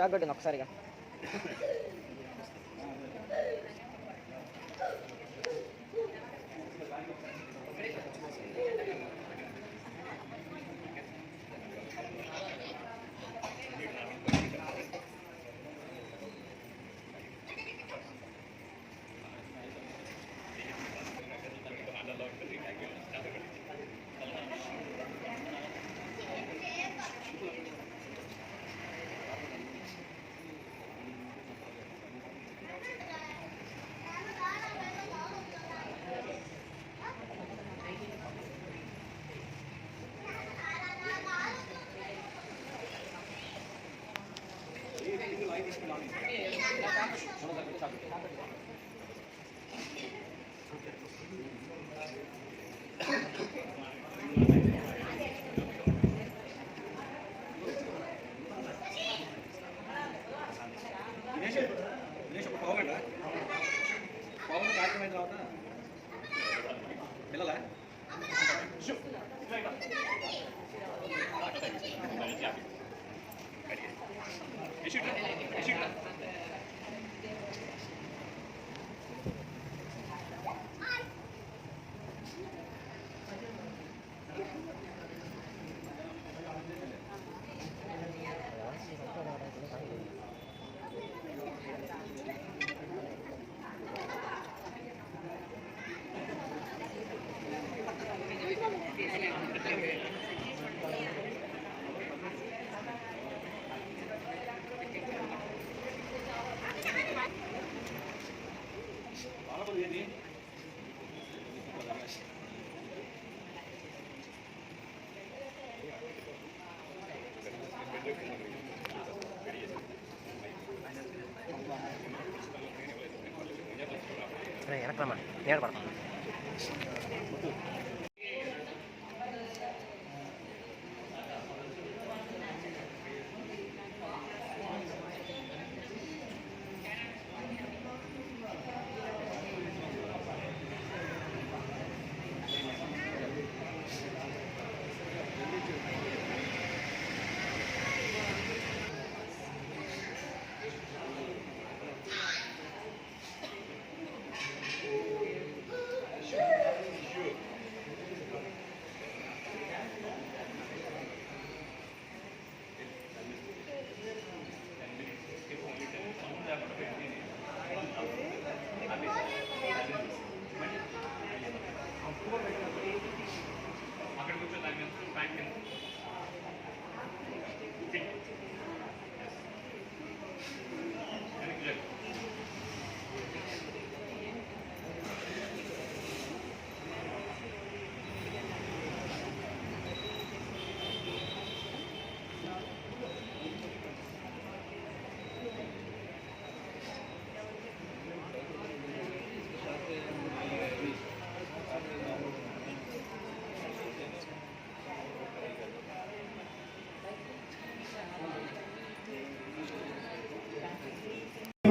Shock కొట్టింది ఒకసారిగా. Thank you. இறக்கலாமா? நேரம் படம்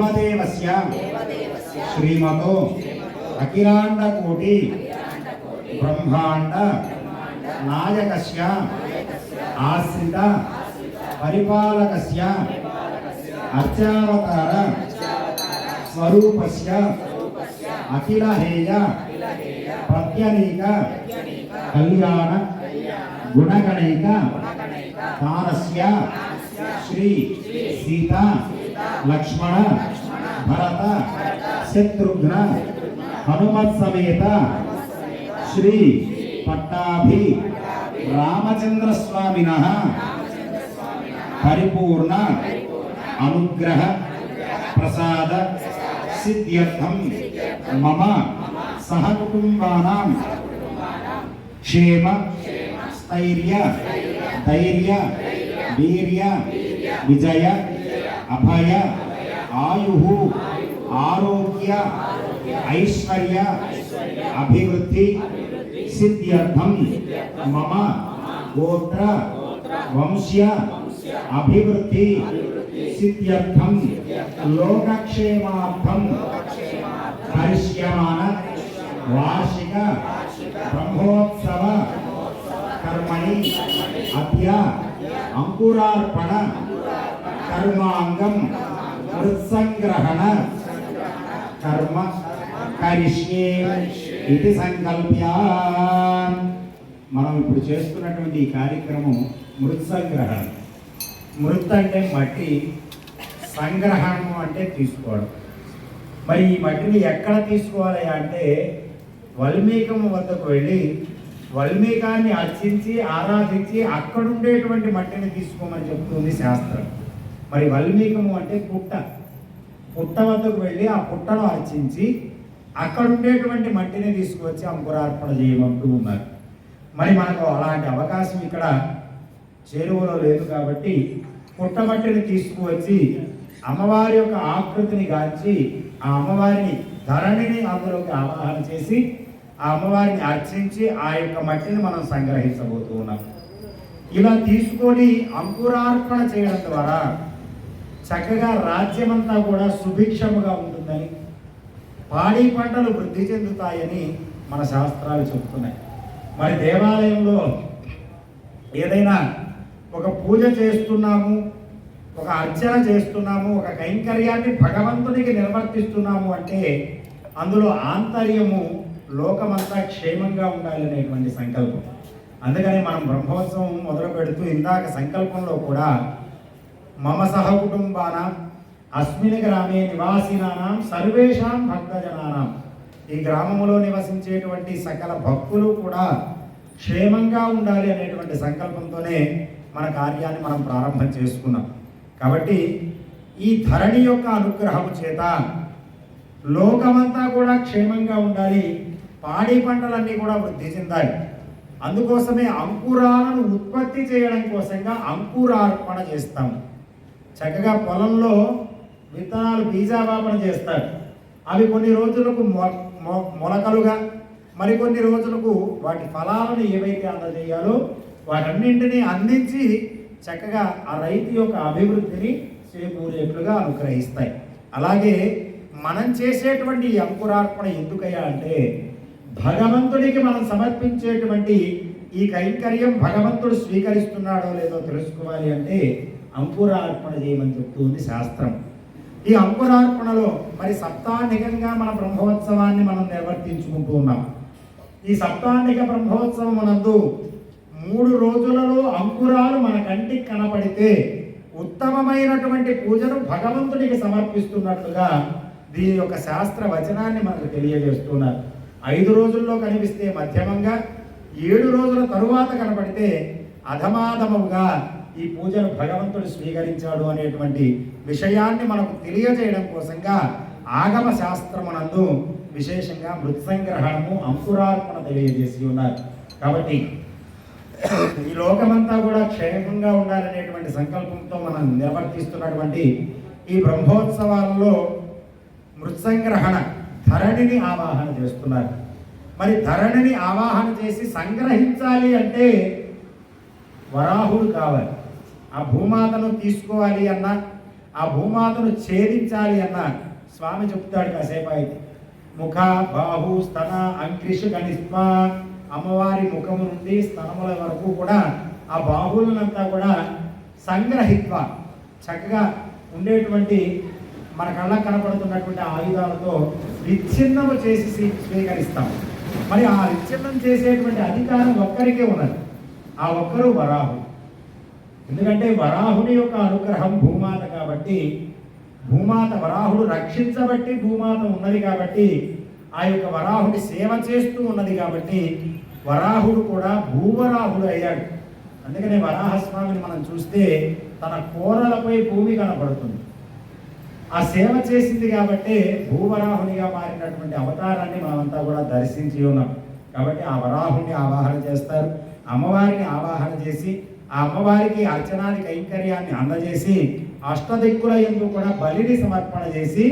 దేవదేవస్య. శ్రీమతో అఖిలాండ కోటి బ్రహ్మాండ నాయకస్య. ఆశ్రిత పరిపాలకస్య. అర్చావతార స్వరూపస్య. అఖిలహేయ. ప్రత్యనీక. కళ్యాణ. గుణగణైక. తారస్య. శ్రీ సీత. లక్ష్మణ భరత శత్రుఘ్న హనుమత్ సమేత శ్రీ పట్టాభి రామచంద్ర స్వామిన పరిపూర్ణ అనుగ్రహ ప్రసాద సిద్ధ్యర్థం మమ సహకుటుంబానాం. క్షేమ స్థైర్య ధైర్య వీర్య విజయ అభయ ఆయు ఆరోగ్య ఐశ్వర్య అభివృద్ధి సిద్ధ్యర్థం మమ గోత్ర వంశ్య అభివృద్ధి సిద్ధ్యర్థం లోకక్షేమార్థం కరిష్యమాన వార్షిక బ్రహ్మోత్సవ కర్మణి అద్య అంకురార్పణ కర్మాంగం మృత్సంగ్రహణ కర్మ కరిష్యే ఇది సంకల్ప్య మనం ఇప్పుడు చేస్తున్నటువంటి ఈ కార్యక్రమం మృత్సంగ్రహణ. మృత్ అంటే మట్టి సంగ్రహణము అంటే తీసుకోవడం. మరి ఈ మట్టిని ఎక్కడ తీసుకోవాలి అంటే వల్మీకము వద్దకు వెళ్ళి వల్మీకాన్ని అర్చించి ఆరాధించి అక్కడుండేటువంటి మట్టిని తీసుకోమని చెప్తుంది శాస్త్రం. మరి వల్మీకము అంటే పుట్ట. పుట్ట వద్దకు వెళ్ళి ఆ పుట్టను అర్చించి అక్కడ ఉండేటువంటి మట్టిని తీసుకువచ్చి అంకురార్పణ చేయమంటూ ఉన్నారు. మరి మనకు అలాంటి అవకాశం ఇక్కడ చేరువలో లేదు కాబట్టి పుట్టమట్టిని తీసుకువచ్చి అమ్మవారి యొక్క ఆకృతిని గాంచి ఆ అమ్మవారిని ధరణిని అందులోకి ఆవాహన చేసి ఆ అమ్మవారిని అర్చించి ఆ యొక్క మట్టిని మనం సంగ్రహించబోతూ ఉన్నాం. ఇలా తీసుకొని అంకురార్పణ చేయడం ద్వారా చక్కగా రాజ్యమంతా కూడా సుభిక్షముగా ఉంటుందని పాడి పంటలు వృద్ధి చెందుతాయని మన శాస్త్రాలు చెబుతున్నాయి. మరి దేవాలయంలో ఏదైనా ఒక పూజ చేస్తున్నాము ఒక అర్చన చేస్తున్నాము ఒక కైంకర్యాన్ని భగవంతునికి నిర్వర్తిస్తున్నాము అంటే అందులో ఆంతర్యము లోకమంతా క్షేమంగా ఉండాలి అనేటువంటి సంకల్పం. అందుకని మనం బ్రహ్మోత్సవం మొదలు పెడుతూ ఇందాక సంకల్పంలో కూడా మమ సహ కుటుంబానాం అస్మిన్ గ్రామే నివాసినానాం సర్వేషాం భక్తజనానాం ఈ గ్రామంలో నివసించేటువంటి సకల భక్తులు కూడా క్షేమంగా ఉండాలి అనేటువంటి సంకల్పంతోనే మన కార్యాన్ని మనం ప్రారంభం చేసుకున్నాం. కాబట్టి ఈ ధరణి యొక్క అనుగ్రహము చేత లోకమంతా కూడా క్షేమంగా ఉండాలి పాడి పంటలన్నీ కూడా వృద్ధి చెందాలి. అందుకోసమే అంకురాలను ఉత్పత్తి చేయడం కోసంగా అంకురార్పణ చేస్తాము. చక్కగా పొలంలో విత్తనాలు బీజావాపన చేస్తారు అవి కొన్ని రోజులకు మొ- మొలకలుగా మరికొన్ని రోజులకు వాటి ఫలాలను ఏవైతే అందజేయాలో వాటన్నింటినీ అందించి చక్కగా ఆ రైతు యొక్క అభివృద్ధిని చేకూరేట్లుగా అనుగ్రహిస్తాయి. అలాగే మనం చేసేటువంటి అంకురార్పణ ఎందుకయ్యా అంటే భగవంతుడికి మనం సమర్పించేటువంటి ఈ కైంకర్యం భగవంతుడు స్వీకరిస్తున్నాడో లేదో తెలుసుకోవాలి అంటే అంకురార్పణ చేయమని చెప్తుంది శాస్త్రం. ఈ అంకురార్పణలో మరి సప్తాహనికంగా మన బ్రహ్మోత్సవాన్ని మనం నిర్వర్తించుకుంటూ ఉన్నాం. ఈ సప్తాహనిక బ్రహ్మోత్సవం నందు మూడు రోజులలో అంకురాలు మన కంటికి కనపడితే ఉత్తమమైనటువంటి పూజను భగవంతుడికి సమర్పిస్తున్నట్లుగా దీని యొక్క శాస్త్ర వచనాన్ని మనకు తెలియజేస్తున్నారు. ఐదు రోజుల్లో కనిపిస్తే మధ్యమంగా ఏడు రోజుల తరువాత కనపడితే అధమాధమముగా ఈ పూజను భగవంతుడు స్వీకరించాడు అనేటువంటి విషయాన్ని మనకు తెలియజేయడం కోసంగా ఆగమ శాస్త్రమునందు విశేషంగా మృత్సంగ్రహణము అంకురార్పణ తెలియజేసి ఉన్నారు. కాబట్టి ఈ లోకమంతా కూడా క్షేమంగా ఉండాలనేటువంటి సంకల్పంతో మనం నిర్వర్తిస్తున్నటువంటి ఈ బ్రహ్మోత్సవాలలో మృత్సంగ్రహణ ధరణిని ఆవాహన చేస్తున్నారు. మరి ధరణిని ఆవాహన చేసి సంగ్రహించాలి అంటే వరాహుడు కావాలి. ఆ భూమాతను తీసుకోవాలి అన్న ఆ భూమాతను ఛేదించాలి అన్న స్వామి చెప్తాడు కాసేపు అయితే ముఖ బాహు స్తన అంకిష్ గణిత్వ అమ్మవారి ముఖము నుండి స్తనముల వరకు కూడా ఆ బాహువులనంతా కూడా సంగ్రహిత్వ చక్కగా ఉండేటువంటి మన కళ్ళకు కనపడుతున్నటువంటి ఆయుధాలతో విచ్ఛిన్నము చేసి స్వీకరిస్తాం. మరి ఆ విచ్ఛిన్నం చేసేటువంటి అధికారం ఒక్కరికే ఉన్నది. ఆ ఒక్కరు వరాహుడు ఎందుకంటే వరాహుడి యొక్క అనుగ్రహం భూమాత కాబట్టి భూమాత వరాహుడు రక్షించబట్టి భూమాత ఉన్నది కాబట్టి ఆ యొక్క వరాహుడి సేవ చేస్తూ ఉన్నది కాబట్టి వరాహుడు కూడా భూవరాహుడు అయ్యాడు. అందుకనే వరాహస్వామిని మనం చూస్తే తన కోరలపై భూమి కనపడుతుంది. ఆ సేవ చేసింది కాబట్టి భూవరాహునిగా మారినటువంటి అవతారాన్ని మనమంతా కూడా దర్శించి ఉన్నాం. కాబట్టి ఆ వరాహుని ఆవాహన చేస్తారు. అమ్మవారిని ఆవాహన చేసి ఆ అమ్మవారికి అర్చనాది కైంకర్యాన్ని అందజేసి అష్టదిక్కుల ఎందు కూడా బలిని సమర్పణ చేసి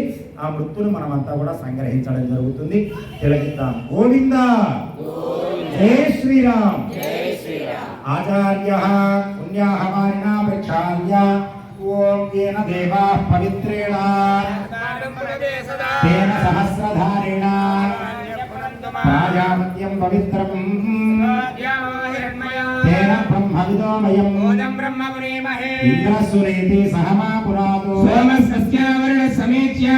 ఆ మృత్యును మనమంతా కూడా సంగ్రహించడం జరుగుతుంది. తిలకిద్దాం గోవింద. జై శ్రీరామ్. ఆచార్య పుణ్యాహమానినా ప్రక్షాళ్య ఓం ఏన దేవా పవిత్రేణ. తేన సహస్రధారేణ. ప్రాజాపత్యం పవిత్రం. తేన బ్రహ్మ సవితోమయం ఓదం బ్రహ్మపురీమహే ఇంద్రసురేతి సహమా పురాతో సోమస్య సమేత్య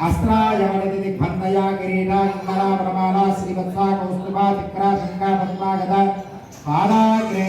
అస్త్రాయ వరది దిగ్బంధయా కిరీటాంగరా ప్రమాలా శ్రీవత్సా కౌస్తుభా తిక్రా శంకా పద్మాగత పాదాగ్రే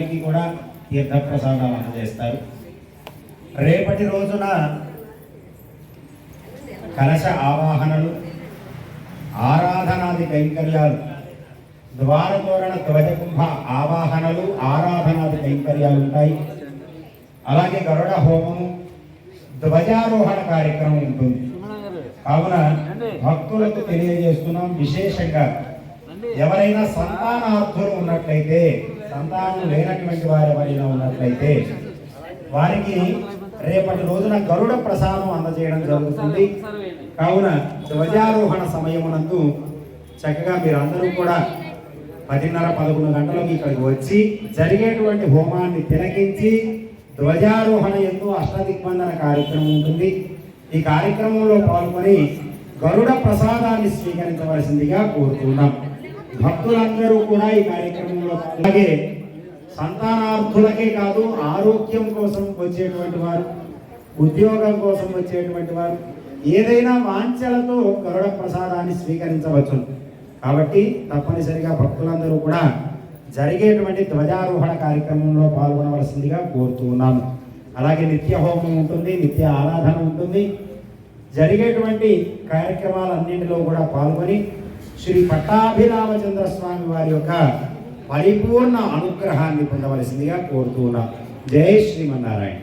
అందరికీ కూడా తీర్థప్రసాదాలు అందజేస్తారు. రేపటి రోజున కలశ ఆవాహనలు ఆరాధనాది కైంకర్యాలు ద్వారతోరణ ధ్వజకుంభ ఆవాహనలు ఆరాధనాది కైంకర్యాలు ఉంటాయి. అలాగే గరుడ హోమము ధ్వజారోహణ కార్యక్రమం ఉంటుంది. కావున భక్తులకు తెలియజేస్తున్నాం. విశేషంగా ఎవరైనా సంతానార్థులు ఉన్నట్లయితే సంతానం లేనటువంటి వారు ఎవరైనా ఉన్నట్లయితే వారికి రేపటి రోజున గరుడ ప్రసాదం అందజేయడం జరుగుతుంది. కావున ధ్వజారోహణ సమయమునందు చక్కగా మీరందరూ కూడా పదిన్నర పదకొండు గంటలకు ఇక్కడికి వచ్చి జరిగేటువంటి హోమాన్ని తిలకించి ధ్వజారోహణ ఎందు అష్టదిగ్బంధన కార్యక్రమం ఉంటుంది. ఈ కార్యక్రమంలో పాల్గొని గరుడ ప్రసాదాన్ని స్వీకరించవలసిందిగా కోరుతున్నాం. భక్తులందరూ కూడా ఈ కార్యక్రమంలో అలాగే సంతానార్థులకే కాదు ఆరోగ్యం కోసం వచ్చేటువంటి వారు ఉద్యోగం కోసం వచ్చేటువంటి వారు ఏదైనా వాంఛలతో గరుడ ప్రసాదాన్ని స్వీకరించవచ్చు కాబట్టి తప్పనిసరిగా భక్తులందరూ కూడా జరిగేటువంటి ధ్వజారోహణ కార్యక్రమంలో పాల్గొనవలసిందిగా కోరుతూ ఉన్నాము అలాగే నిత్య హోమం ఉంటుంది నిత్య ఆరాధన ఉంటుంది. జరిగేటువంటి కార్యక్రమాలన్నింటిలో కూడా పాల్గొని శ్రీ పట్టాభిరామచంద్ర స్వామి వారి యొక్క పరిపూర్ణ అనుగ్రహాన్ని పొందవలసిందిగా కోరుతూ ఉన్నాం. జై శ్రీమన్నారాయణ.